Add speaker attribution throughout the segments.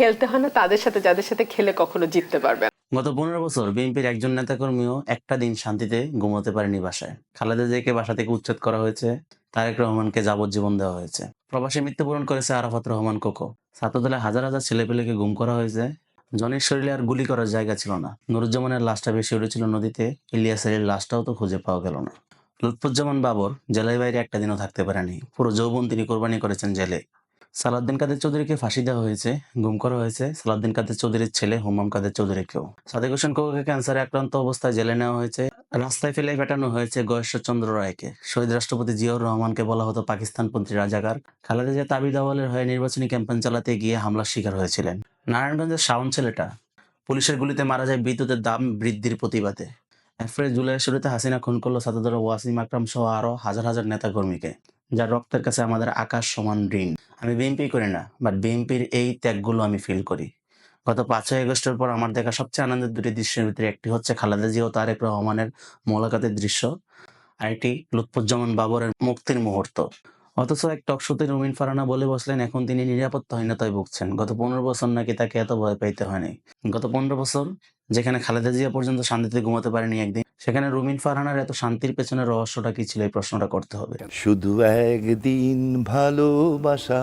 Speaker 1: খেলতে হয় না, তাদের সাথে, যাদের সাথে খেলে কখনো জিততে পারবে
Speaker 2: গত পনেরো বছর বিএনপির একজন নেতাকর্মীও একটা দিন শান্তিতে ঘুমোতে পারেনি বাসায়। খালেদা জিয়াকে বাসা থেকে উচ্ছেদ করা হয়েছে, তারেক রহমানকে যাবজ্জীবন দেওয়া হয়েছে। প্রবাসী মৃত্যুবরণ করেছে আরাফাত রহমান কোকো ছাত্রদলে হাজার হাজার ছেলেপেলেকে গুম করা হয়েছে। জনের শরীরে আর গুলি করার জায়গা ছিল না। নুরুজ্জামানের লাশটা বেশি উঠেছিল নদীতে ইলিয়াসের লাশটাও তো খুঁজে পাওয়া গেল না। লুৎফুজ্জামান বাবর জেলের বাইরে একটা দিনও থাকতে পারেনি। পুরো যৌবন তিনি কোরবানি করেছেন জেলে। সালাউদ্দিন কাদের চৌধুরীকে ফাঁসি দেওয়া হয়েছে, গুম করা হয়েছে সালাউদ্দিন কাদের চৌধুরীর ছেলে, হুমাম কাদের চৌধুরীকেও। সাদেক হোসেন কোকোকে ক্যান্সারে আক্রান্ত অবস্থায় জেলে নেওয়া হয়েছে। রাস্তায় ফেলে পেটানো হয়েছে গয়েশ্বরচন্দ্র রায়কে। শহীদ রাষ্ট্রপতি জিয়াউর রহমানকে বলা হতো পাকিস্তানপন্থী রাজাকার। খালেদা জিয়া তাবিদ আওয়ালের হয়ে নির্বাচনী ক্যাম্পেইন চালাতে গিয়ে হামলার শিকার হয়েছিলেন। নারায়ণগঞ্জের শাওন ছেলেটা পুলিশের গুলিতে মারা যায় বিদ্যুতের দাম বৃদ্ধির প্রতিবাদে। এপ্রিল জুলাইয়ের শুরুতে হাসিনা খুন করল সাদাদর ওয়াসিম আকরাম সহ আরও হাজার হাজার নেতাকর্মীকে। যার রক্তের কাছে আমাদের আকাশ সমান ঋণ। আমি বিএনপি করি না বাট বিএনপির এই ত্যাগগুলো আমি ফিল করি। গত পাঁচই আগস্টের পর আমার দেখা সবচেয়ে আনন্দের দুটি দৃশ্যের ভিতরে একটি হচ্ছে খালেদা জিয়া ও তারেক রহমানের মোলাকাতের দৃশ্য আরেকটি লুৎফুজ্জামান বাবরের মুক্তির মুহূর্ত। অথচ এক টক শোতে রুমিন ফারানা বলে বসলেন, এখন তিনি নিরাপত্তাহীনতায় ভুগছেন। গত পনেরো বছর নাকি তাকে এত ভয় পাইতে হয়নি গত পনেরো বছর যেখানে খালেদা জিয়া পর্যন্ত শান্তিতে ঘুমাতে পারেনি, একদিন সেখানে রুমিন ফারহানার এত শান্তির পেছনে রহস্যটা কি ছিল? এই প্রশ্নটা করতে হবে।
Speaker 3: শুধু একদিন ভালোবাসা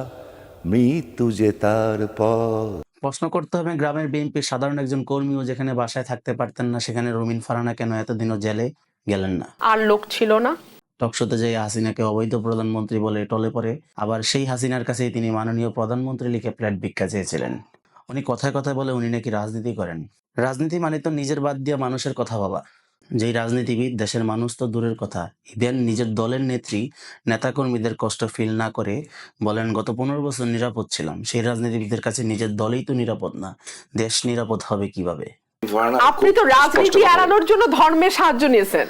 Speaker 3: মৃত্যু যে তার পর।
Speaker 2: প্রশ্ন করতে হবে গ্রামের বিএনপির সাধারণ একজন কর্মীও যেখানে বাসায় থাকতে পারতেন না সেখানে রুমিন ফারহানা কেন এতদিনও জেলে গেলেন না?
Speaker 1: আর লোক ছিল না।
Speaker 2: টকশোতে যে হাসিনাকে অবৈধ প্রধানমন্ত্রী বলে টলে পরে আবার সেই হাসিনার কাছেই তিনি মাননীয় প্রধানমন্ত্রী লিখে প্ল্যাট ভিক্ষা চেয়েছিলেন। উনি কথায় কথায় বলে উনি নাকি রাজনীতি করেন। রাজনীতি মানে তো নিজের বাদ দিয়ে মানুষের কথা ভাবা। যেই রাজনীতিবিদ দেশের মানুষ তো দূরের কথা ইভেন নিজের দলের নেত্রী নেতাকর্মীদের কষ্ট ফিল না করে বলেন গত পনেরো বছর নিরাপদ ছিলাম। সেই রাজনীতিবিদের কাছে নিজের দলেই তো নিরাপদ না। দেশ নিরাপদ হবে কীভাবে?
Speaker 1: আপনি তো রাজনীতি এড়ানোর জন্য ধর্মের সাহায্য নিয়েছেন।